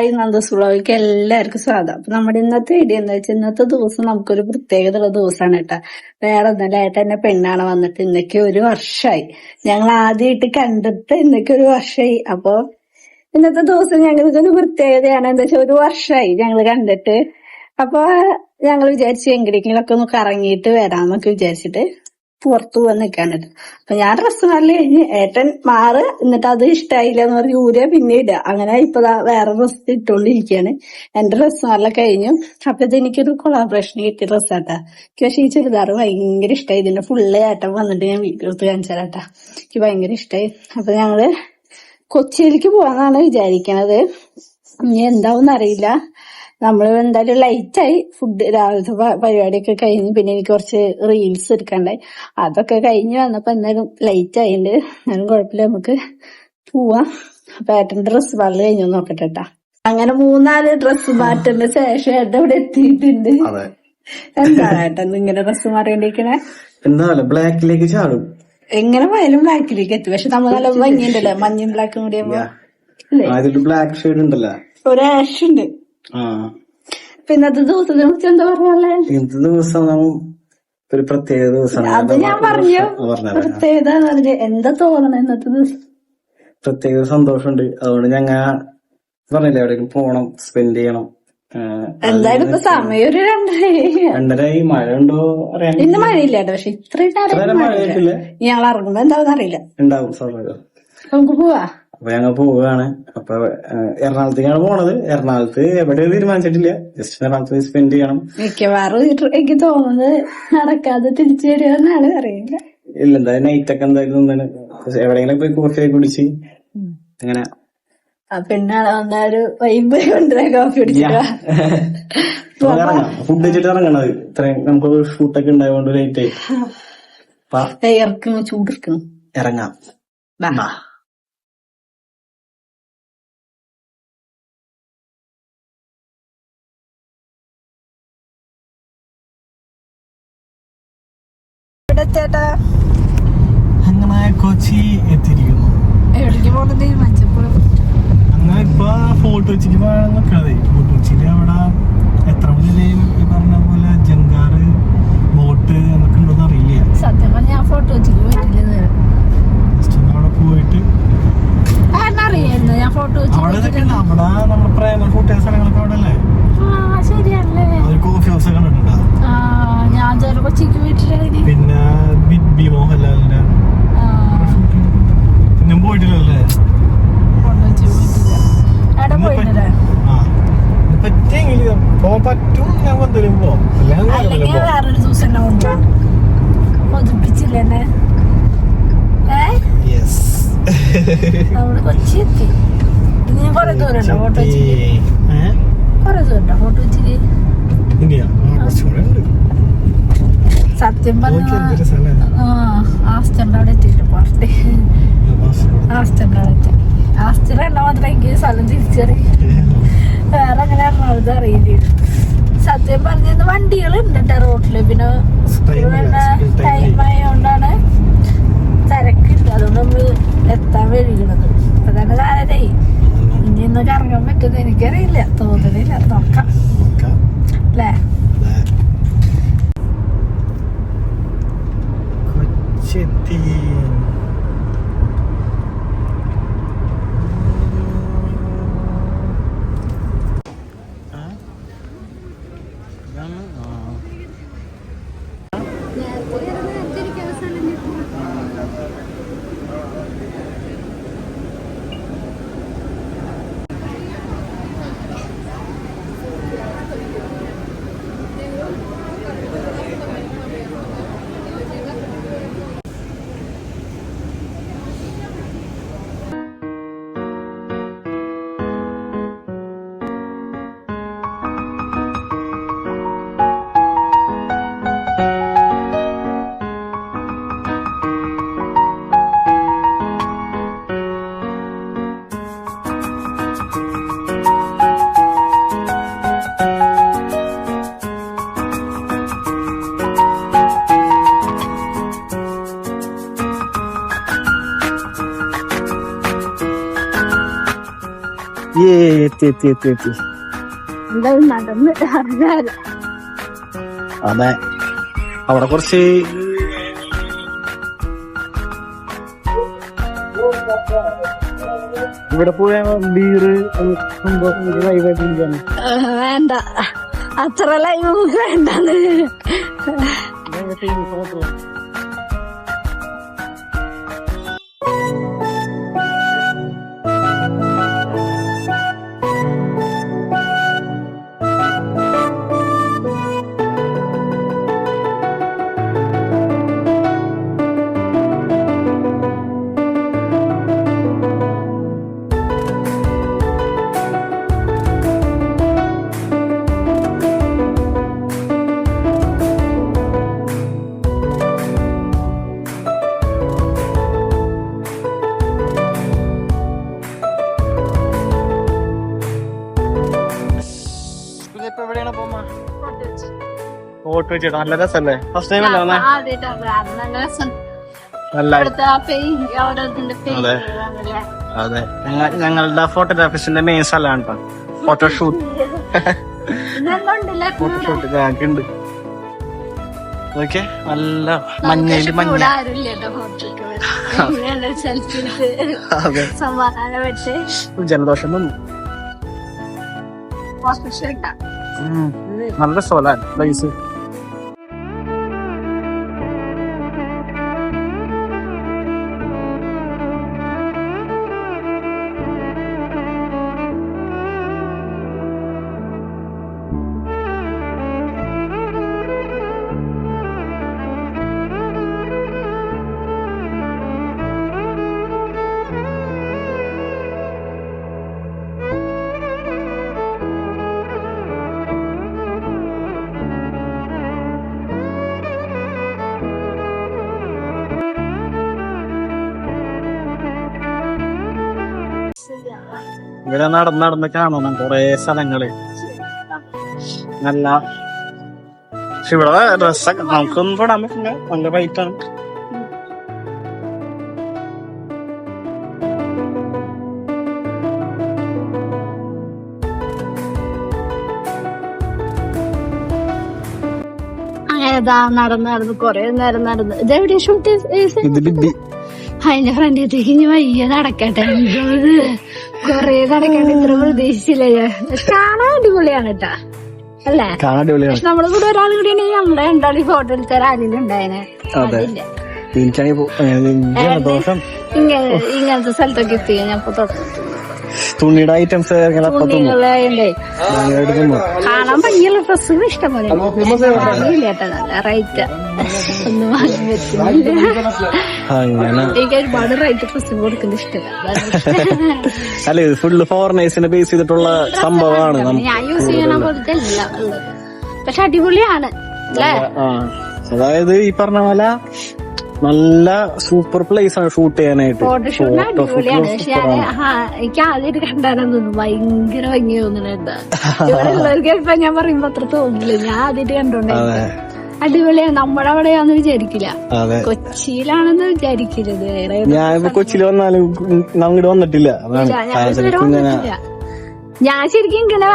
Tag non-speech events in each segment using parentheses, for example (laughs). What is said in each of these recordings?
Hi നന്ദസുളവിക്ക് എല്ലാവർക്കും സ്വാഗതം. അപ്പൊ നമ്മുടെ ഇന്നത്തെ വീഡിയോ എന്താ വെച്ചാൽ ഇന്നത്തെ ദിവസം നമുക്കൊരു പ്രത്യേകത ഉള്ള ദിവസമാണ് കേട്ടോ. വേറെ ഒന്നല്ല ഏട്ട എന്നെ പെണ്ണാണ് വന്നിട്ട് ഇന്നൊക്കെ ഒരു വർഷമായി ഞങ്ങൾ ആദ്യമായിട്ട് കണ്ടിട്ട് ഇന്നൊക്കെ ഒരു വർഷമായി അപ്പൊ ഇന്നത്തെ ദിവസം ഞങ്ങൾക്ക് ഒരു പ്രത്യേകതയാണ്. എന്താ വെച്ചാൽ ഒരു വർഷമായി ഞങ്ങൾ കണ്ടിട്ട്. അപ്പൊ ഞങ്ങൾ വിചാരിച്ചു എങ്കിലെങ്കിലൊക്കെ ഒന്ന് കറങ്ങിയിട്ട് വരാന്നൊക്കെ വിചാരിച്ചിട്ട് പുറത്തു പോകാൻ നിൽക്കാണ് അപ്പൊ ഞാൻ ഡ്രസ്സ് നല്ല കഴിഞ്ഞ് ഏട്ടൻ മാറ് എന്നിട്ട് അത് ഇഷ്ടായില്ല എന്ന് പറഞ്ഞ് ഊരെ പിന്നെ ഇടുക അങ്ങനെ ഇപ്പൊ വേറെ ഡ്രസ്സ് ഇട്ടുകൊണ്ടിരിക്കുകയാണ് എന്റെ ഡ്രസ്സ് നല്ല കഴിഞ്ഞു. അപ്പൊ ഇത് എനിക്കൊരു കൊളാബറേഷൻ കിട്ടിയ ഡ്രസ്സാട്ടാ എനിക്ക് പക്ഷേ ഈ ചുരിദാർ ഭയങ്കര ഇഷ്ടമായി ഇതിന്റെ ഫുള്ള് ഏട്ടൻ വന്നിട്ട് ഞാൻ വീട്ടിൽ എടുത്ത് കാണിച്ചാലാട്ടാ എനിക്ക് ഭയങ്കര ഇഷ്ടമായി അപ്പൊ ഞങ്ങൾ കൊച്ചിയിലേക്ക് പോവാന്നാണ് വിചാരിക്കണത്. ഇനി എന്താവും അറിയില്ല നമ്മൾ എന്തായാലും ലൈറ്റായി ഫുഡ് രാവിലത്തെ പരിപാടിയൊക്കെ കഴിഞ്ഞ് പിന്നെ എനിക്ക് കുറച്ച് റീൽസ് എടുക്കണ്ടായി അതൊക്കെ കഴിഞ്ഞ് വന്നപ്പോ എന്തായാലും ലൈറ്റ് ആയിണ്ട്. എന്നാലും കുഴപ്പമില്ല നമുക്ക് പോവാം. അപ്പൊ ഏട്ടന്റെ ഡ്രസ്സ് വളരെ കഴിഞ്ഞു നോക്കട്ടെ കേട്ടാ അങ്ങനെ മൂന്നാൽ ഡ്രസ്സ് മാറ്റുന്ന ശേഷം ഏട്ടൻ ഇവിടെ എത്തിയിട്ടുണ്ട്. എന്താണ് ഏട്ടൻ ഇങ്ങനെ ഡ്രസ്സ് മാറിയേണ്ടിരിക്കണേ എന്താ ബ്ലാക്കിലേക്ക് ചാടും. എങ്ങനെ പോയാലും ബ്ലാക്കിലേക്ക് എത്തി. പക്ഷെ നമ്മൾ നല്ല ഭംഗിയുണ്ടല്ലോ മഞ്ഞയും ബ്ലാക്കും കൂടി ബ്ലാക്ക് ഷെയ്ഡ് ഉണ്ടല്ലോ ഒരു ആഷ് ഉണ്ട് ഇന്നത്തെ ദിവസത്തിനെ കുറിച്ച് എന്താ പറയാനുള്ളത് ഇന്നത്തെ ദിവസം ഒരു പ്രത്യേക ദിവസമാണ്. അത് ഞാൻ പറഞ്ഞു പ്രത്യേകത എന്താ തോന്നണ ഇന്നത്തെ ദിവസം? പ്രത്യേക സന്തോഷമുണ്ട്. അതുകൊണ്ട് ഞങ്ങ പറഞ്ഞില്ലേ എവിടെയെങ്കിലും പോണം സ്പെൻഡ് ചെയ്യണം. എന്തായാലും ഇപ്പൊ സമയം ഒരു രണ്ടര രണ്ടരായി മഴ ഉണ്ടോ അറിയാൻ ഇന്ന് മഴയില്ല കേട്ടോ പക്ഷെ ഇത്രയും ഞങ്ങൾ എന്താണെന്ന് അറിയില്ല. ഉണ്ടാവും സ്വാഭാവികം. നമുക്ക് പോവാ. അപ്പൊ ഞങ്ങൾ പോവുകയാണ്. അപ്പൊ എറണാകുളത്തേക്കാണ് പോണത്. എറണാകുളത്ത് എവിടെയും തീരുമാനിച്ചിട്ടില്ല. ജസ്റ്റ് എറണാകുളത്ത് പോയി സ്പെൻഡ് ചെയ്യണം. മിക്കവാറും എനിക്ക് തോന്നുന്നത് നടക്കാതെ തിരിച്ചു വരുമെന്നാണ് അറിയില്ല ഇല്ല എന്തായാലും നൈറ്റ് ഒക്കെ എന്തായാലും എവിടെയെങ്കിലും പോയി കോഫി കുടിച്ച് അങ്ങനെ. പിന്നെ ഒരു വൈബ് കൊണ്ടുവരാൻ കോഫി കുടിച്ചിട്ട് (laughs) നമുക്ക് ഇറങ്ങാം. ഫുഡ് വെച്ചിട്ട് ഇറങ്ങണത്. ഇത്രയും നമുക്ക് ഷൂട്ടൊക്കെ ഉണ്ടായതുകൊണ്ട് ലേറ്റ് ആയി. (laughs) ഇറങ്ങാം. ബാ. ചേട്ടാ? അങ്ങനെ കൊച്ചി എത്തിയിരിക്കുന്നു. എവിടേക്ക് പോകുന്നത് മച്ചപ്പുറം അങ്ങനെ ഇപ്പൊ ഫോർട്ട് കൊച്ചിക്ക് പോകാൻ നിൽക്കണത് ഫോർട്ട് കൊച്ചിയിൽ അവിടെ എത്ര മണിയും ഈ പറഞ്ഞ പോലെ ജങ്കാറ് ബോട്ട് എന്നൊക്കെ ഉണ്ടോന്ന് അറിയില്ല. സത്യം പറഞ്ഞ ഞാൻ ഫോട്ടോ വെച്ചിട്ട് പോയിട്ടില്ല. അവിടെ പോയിട്ട് അറിയായിരുന്നു ഞാൻ ഫോട്ടോ കൊച്ചി അവിടെ നമ്മുടെ പ്രേമ കൂട്ടിയ സ്ഥലങ്ങളൊക്കെ അവിടെ അല്ലേ ആ ശരിയല്ലേ ഒരു കോഫി ഹൗസ് ഒക്കെ കണ്ടിട്ടുണ്ടോ ആ ഞാൻ ചെറു കൊച്ചിക്ക് വീട്ടിലാണ് പിന്നെ ബിഗ് ബി മോഹൻലാലിന്റെ പിന്നെ പോയിട്ടില്ലല്ലേ കൊണ്ടുവച്ച് പോയിട്ടില്ല എവിടെ പോയിട്ടില്ല ആ ഇത് പറ്റിയെങ്കിൽ പോകാൻ പറ്റും ഞാൻ എന്തെങ്കിലും പോവാം അല്ലെങ്കിൽ അല്ലെങ്കിൽ കുഴപ്പമില്ല പോവാം. വേറൊരു ദിവസം എന്നെ കൊണ്ടുപോകും കൊതിപ്പിച്ചില്ല എന്നെ ഏ Yes. നമ്മൾ കൊച്ചി എത്തി ഇനി കൊറേ ദൂരം ഉണ്ടോ ഫോട്ടോ. വെച്ചിട്ട്? കൊറേ ദൂരം ഉണ്ടോ ഫോട്ടോ വെച്ചിട്ട്. സത്യം പറഞ്ഞ ആസ്റ്ററിന്റെ അവിടെ എത്തിയിട്ട് പാർട്ടി. ആ, കാസർഗോഡ്. ആസ്റ്ററിന്റെ അവിടെ എത്തി. ആസ്റ്റർ എണ്ണ മാത്രം എനിക്ക് സ്ഥലം തിരിച്ചറിയും. വേറെ അങ്ങനെ എറണാകുളത്ത് അറിയില്ല? സത്യം വണ്ടികളുണ്ട് കേട്ടോ റോട്ടിൽ. പിന്നെ സ്കൂൾ ഏ എത്തി എത്തി എത്തി എത്തി എന്താ നടന്ന് അറിയാലോ അതെ. അവിടെ കുറച്ച് ഇവിടെ പോയ ബീറ് വേണ്ട. അത്ര ലൈവ് വേണ്ടെന്ന്. ഫോട്ടോ വെച്ചിട്ട്. നല്ല രസല്ലേ? ഫസ്റ്റ് ടൈം അല്ലേ നല്ല അതെ. അതെ. ഞങ്ങ- ഞങ്ങളുടെ ഫോട്ടോഗ്രാഫിസ്റ്റിന്റെ മെയിൻ സ്ഥലമാണ് കേട്ടോ ഫോട്ടോഷൂട്ട് ഫോട്ടോഷൂട്ട് ഞങ്ങൾക്കുണ്ട് ഓക്കെ. നല്ല മഞ്ഞയിൽ മഞ്ഞ. ജലദോഷം വന്നു. നല്ല രസമല്ലേ പ്ലേസ് ഇവിടെ നടന്ന് നടന്ന് കാണണം കൊറേ സ്ഥലങ്ങൾ. നല്ല പക്ഷെ ഇവിടെ ഡ്രസ്സൊക്കെ നമുക്കൊന്നും തൊടാൻ പറ്റില്ല. നല്ല റേറ്റാണ് അങ്ങനെ ഇതാ നടന്ന് നടന്ന് കൊറേ നേരം നടന്ന്. ഇതെവിടെയാ ഷൂട്ട് ബിബി അതിന്റെ ഫ്രണ്ടിലേക്ക് ഇനി വയ്യ നടക്കട്ടെ. കൊറേ നടക്കട്ടെ ഇത്ര പ്രതീക്ഷിച്ചില്ല ഞാൻ. കാണാൻ അടിപൊളിയാണ് കേട്ടാ അല്ലേ? പക്ഷെ നമ്മളെ കൂടെ ഒരാൾ കൂടി നമ്മുടെ രണ്ടാളി ഫോട്ടോ എടുത്ത അതെ. അതില്ല. എനിക്കാണെങ്കിൽ ഇങ്ങനത്തെ സ്ഥലത്തൊക്കെ എത്തി ഞാൻ ഇപ്പൊ തൊട്ടു തുണിയുടെ ഐറ്റംസ് കാണാൻ ഭംഗിയുള്ള റേറ്റ് ഒന്നും വാങ്ങി ഒരുപാട് റേറ്റ് ഡ്രസ്സ് കൊടുക്കുന്ന ഇഷ്ടമല്ല. അല്ല ഇത് ഫുള്ള് ഫോറിനേഴ്സിനെ ബേസ് ചെയ്തിട്ടുള്ള സംഭവമാണ് നമുക്ക് ഞാൻ യൂസ് ചെയ്യണ പോലത്തെ അല്ല പക്ഷെ അടിപൊളിയാണ് അല്ലേ? അതായത് ഈ പറഞ്ഞ പോലെ നല്ല സൂപ്പർ പ്ലേസ് ആണ് ഷൂട്ട് ചെയ്യാനായിട്ട്. എനിക്ക് ആദ്യമായിട്ട് കണ്ടാണെന്ന് ഭയങ്കര ഭംഗി ഇപ്പൊ ഞാൻ പറയുമ്പോ അത്ര തോന്നില്ല ഞാൻ ആദ്യമായിട്ട് കണ്ടോണ്ടേ അടിപൊളിയാണ്. നമ്മുടെ അവിടെയാന്ന് വിചാരിക്കില്ല. കൊച്ചിയിലാണെന്ന് വിചാരിക്കരുത്. ഞാൻ കൊച്ചിയിൽ വന്നാലും അങ്ങോട്ട് വന്നിട്ടില്ല. ഞാൻ ശരിക്കും ഇങ്ങനെ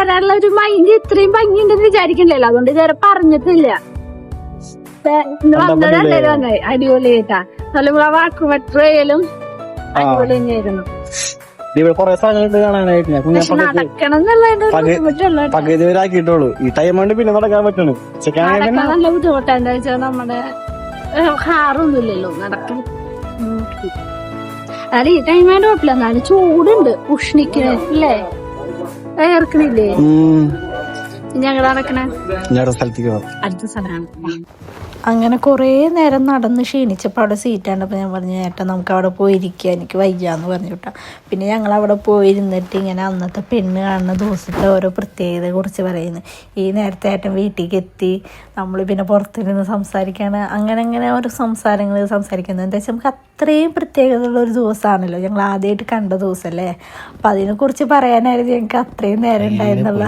വരാനുള്ള ഒരു മൈൻഡ് ഇത്രയും ഭംഗിയുണ്ടെന്ന് വിചാരിക്കണ്ടല്ലോ അതുകൊണ്ട് ഇതുവരെ പറഞ്ഞിട്ടില്ല. വന്നതല്ലേ വന്നേ അടിപൊളിയായിട്ടാ. നല്ല വാക്കുപെട്രയിലും അടിപൊളി തന്നെയായിരുന്നു ഇവിടെ കുറെ സ്ഥലങ്ങളുണ്ട് കാണാനായിട്ട്. പകുതി വരെ ആക്കിയിട്ടുള്ളൂ. ഈ ടൈം കൊണ്ട് പിന്നെ നടക്കാൻ പറ്റണു നല്ല ബുദ്ധിമുട്ടാ എന്താ വെച്ചാൽ നമ്മുടെ കാറൊന്നുമില്ലല്ലോ നടക്കും നടക്കാൻ അല്ല ഈ ടൈം കുഴപ്പമില്ല. എന്നാലും ചൂടുണ്ട്. ഉഷ്ണിക്കണേ. അല്ലേ? വേർക്കണില്ലേ അടുത്ത സ്ഥലമാണ്. അങ്ങനെ കുറേ നേരം നടന്ന് ക്ഷീണിച്ചപ്പോൾ അവിടെ സീറ്റ് കണ്ടപ്പോൾ ഞാൻ പറഞ്ഞു ഏട്ടാ നമുക്ക് അവിടെ പോയിരിക്കുക എനിക്ക് വയ്യാന്ന് പറഞ്ഞു കേട്ടോ. പിന്നെ ഞങ്ങൾ അവിടെ പോയിരുന്നിട്ട് ഇങ്ങനെ അന്നത്തെ പെണ്ണ് കാണുന്ന ദിവസത്തെ ഓരോ പ്രത്യേകതയെ കുറിച്ച് പറയുന്നു. ഈ നേരത്തെ ഏട്ടൻ വീട്ടിലേക്ക് എത്തി. നമ്മൾ പിന്നെ പുറത്തിരുന്ന് സംസാരിക്കാണ് അങ്ങനെ അങ്ങനെ ഓരോ സംസാരങ്ങൾ സംസാരിക്കുന്നത് എന്താ വെച്ചാൽ നമുക്ക് അത്രയും പ്രത്യേകതയുള്ള ഒരു ദിവസമാണല്ലോ ഞങ്ങൾ ആദ്യമായിട്ട് കണ്ട ദിവസമല്ലേ അപ്പം അതിനെക്കുറിച്ച് പറയാനായിരുന്നു ഞങ്ങൾക്ക് അത്രയും നേരം ഉണ്ടായിരുന്നുള്ള.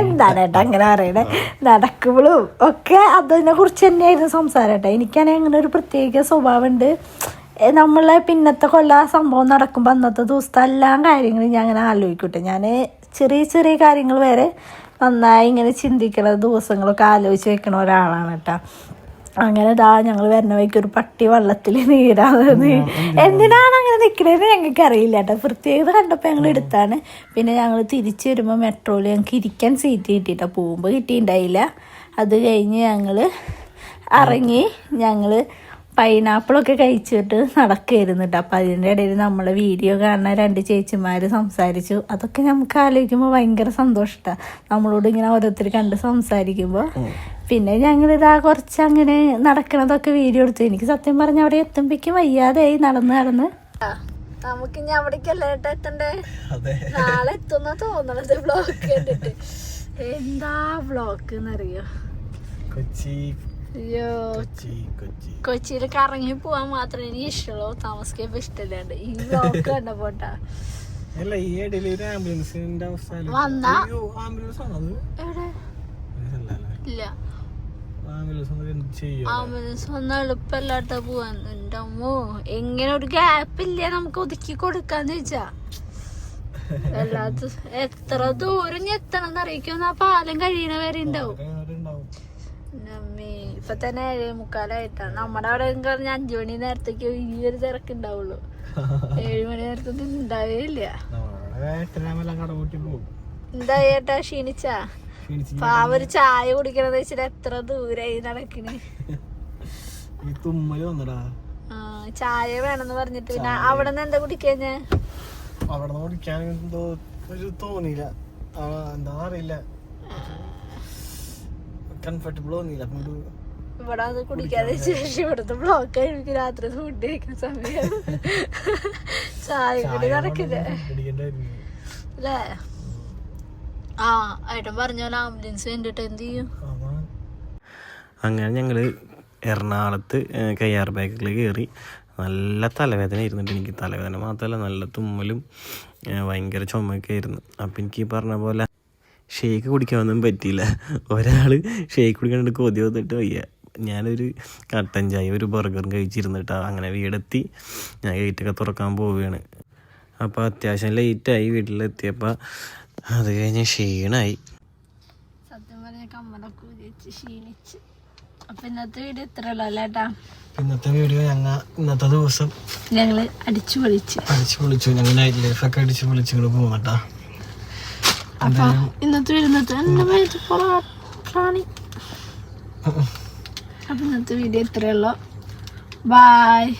എന്താണ് ഏട്ടാ അങ്ങനെ പറയണേ? നടക്കുമ്പോഴും ഒക്കെ അതിനെക്കുറിച്ച് തന്നെയായിരുന്നു സംസാരം ഏട്ടാ. എനിക്കാണെങ്കിൽ അങ്ങനെ ഒരു പ്രത്യേക സ്വഭാവമുണ്ട്. നമ്മളെ പിന്നത്തെ കൊല്ലം ആ സംഭവം നടക്കുമ്പോൾ അന്നത്തെ ദിവസത്തെ എല്ലാ കാര്യങ്ങളും ഞാൻ അങ്ങനെ ആലോചിക്കട്ടെ. ഞാൻ ചെറിയ ചെറിയ കാര്യങ്ങൾ വരെ നന്നായി ഇങ്ങനെ ചിന്തിക്കണ ദിവസങ്ങളൊക്കെ ആലോചിച്ച് വെക്കണ ഒരാളാണ് കേട്ടോ അങ്ങനെ ഇതാ ഞങ്ങൾ വരുന്ന വഴിക്ക് ഒരു പട്ടി വള്ളത്തിൽ നീരാന്ന് എന്തിനാണ് അങ്ങനെ നിൽക്കണതെന്ന് ഞങ്ങൾക്ക് അറിയില്ല കേട്ടോ പ്രത്യേകത കണ്ടപ്പോൾ ഞങ്ങൾ എടുത്താണ്. പിന്നെ ഞങ്ങൾ തിരിച്ചു വരുമ്പോൾ മെട്രോയിൽ ഞങ്ങൾക്ക് ഇരിക്കാൻ സീറ്റ് കിട്ടിയിട്ടോ പോകുമ്പോൾ കിട്ടിയിട്ടുണ്ടായില്ല അത് കഴിഞ്ഞ് ഞങ്ങൾ ഇറങ്ങി ഞങ്ങൾ പൈനാപ്പിളൊക്കെ കഴിച്ചിട്ട് നടക്കുകയായിരുന്നു കേട്ടോ അപ്പം അതിന്റെ ഇടയിൽ നമ്മളെ വീഡിയോ കാണുന്ന രണ്ട് ചേച്ചിമാർ സംസാരിച്ചു. അതൊക്കെ നമുക്ക് ആലോചിക്കുമ്പോൾ ഭയങ്കര സന്തോഷമാണ് നമ്മളോട് ഇങ്ങനെ ഓരോരുത്തർ കണ്ട് സംസാരിക്കുമ്പോൾ പിന്നെ ഞങ്ങളിതാ കുറച്ച് അങ്ങനെ നടക്കണതൊക്കെ വീഡിയോ എടുത്തു. എനിക്ക് സത്യം പറഞ്ഞ അവിടെ എത്തുമ്പോഴേക്കും വയ്യാതെയായി നടന്ന് നടന്ന്. നമുക്ക് ഇനി അവിടേക്കല്ലേ ഏട്ടാ എത്തണ്ടേ? അതെ. നാളെ എത്തുന്ന തോന്നണത് ബ്ലോക്ക് കണ്ടിട്ട്. (laughs) എന്താ ബ്ലോക്ക് എന്നറിയോ? കൊച്ചി. അയ്യോ. കൊച്ചി കൊച്ചി. കൊച്ചിയിൽ കറങ്ങി പോവാൻ മാത്രമേ എനിക്ക് ഇഷ്ടമുള്ളൂ താമസിക്കാൻ ഇഷ്ടമില്ലാണ്ട്. ഈ ബ്ലോക്ക് കണ്ടപ്പോട്ടാ അല്ല ഈ ഇടയിൽ ഒരു ആംബുലൻസിന്റെ അവസ്ഥ ആംബുലൻസ് ആണത് എവിടെ? ഇല്ല. ആംബുലൻസ് വന്ന എളുപ്പമല്ലാട്ട പോവാൻ. എന്റെ അമ്മോ എങ്ങനെ ഒരു ഗ്യാപ്പ് ഇല്ല നമുക്ക് ഒതുക്കി കൊടുക്കാന്ന് വെച്ചാ എത്ര ദൂരം എത്തണം ആ പാലം കഴിയണ വരെ ഉണ്ടാവും. ഇപ്പൊ തന്നെ ഏഴേ മുക്കാലായിട്ടാണ് നമ്മുടെ അവിടെ പറഞ്ഞ അഞ്ചു മണി നേരത്തേക്ക് ഈ ഒരു തിരക്ക് ഉണ്ടാവുള്ളൂ. ഏഴ് മണി നേരത്തൊന്നും ഉണ്ടാവേ ഇല്ല എന്താ ഏട്ടാ ക്ഷീണിച്ചാ? ക്ഷീണിച്ച് പാവ ഒരു ചായ കുടിക്കണത് വെച്ചിട്ട് എത്ര ദൂരായി നടക്കണ്. ഈ തുമ്മൽ വന്നടാ. ചായ വേണമെന്ന് പറഞ്ഞിട്ട് പിന്നെ അവിടെ നിന്ന് എന്താ കുടിക്കഞ്ഞ് അവിടെ കുടിക്കാൻ എന്തോ ഒരു തോന്നിയില്ല. എന്താ അറിയില്ല. കംഫർട്ടബിൾ തോന്നിയില്ല. ഇവിടെ അത് കുടിക്കാതെ ശേഷം ഇവിടുത്തെ ബ്ലോക്ക് ആയിരിക്കും രാത്രി ഫുഡ് കഴിക്കുന്ന സമയം (laughs) ചായ കൂടി നടക്കില്ലേ. അല്ലേ ആ പറഞ്ഞ പോലെ അങ്ങനെ ഞങ്ങൾ എറണാകുളത്ത് കയ്യാർ ബാഗിൽ കയറി നല്ല തലവേദന ആയിരുന്നുണ്ട് എനിക്ക്. തലവേദന മാത്രമല്ല നല്ല തുമ്മലും ഭയങ്കര ചുമയൊക്കെ ആയിരുന്നു. അപ്പം എനിക്ക് പറഞ്ഞ പോലെ ഷേക്ക് കുടിക്കാനൊന്നും പറ്റിയില്ല. ഒരാൾ ഷേക്ക് കുടിക്കാണ്ട് കൊതി വന്നിട്ട് വയ്യ. ഞാനൊരു കട്ടൻ ചായ ഒരു ബർഗറും കഴിച്ചിരുന്നിട്ട് അങ്ങനെ വീടെത്തി ഞാൻ ഗേറ്റൊക്കെ തുറക്കാൻ പോവുകയാണ്. അപ്പോൾ അത്യാവശ്യം ലേറ്റായി വീട്ടിലെത്തിയപ്പോൾ അത് കഴിഞ്ഞ് ക്ഷീണായി. സത്യം പറഞ്ഞ കമ്മലൊക്കെ വെച്ച് ക്ഷീണിച്ച്. അപ്പൊ ഇന്നത്തെ വീഡിയോ ഇത്രയല്ലോ അല്ലേട്ടാ ഇന്നത്തെ വീഡിയോ ഞങ്ങൾ ഇന്നത്തെ ദിവസം ഞങ്ങൾ അടിച്ചു പൊളിച്ച്. അടിച്ചു പൊളിച്ചു. ഞങ്ങൾ നൈറ്റ് ലൈഫൊക്കെ അടിച്ചു പൊളിച്ചു ഇങ്ങനെ പോകട്ടാ അപ്പൊ ഇന്നത്തെ വരുന്നത് എന്റെ മേത്ത് പ്രാണി അപ്പൊ ഇന്നത്തെ വീഡിയോ ഇത്രയല്ലോ ബായ്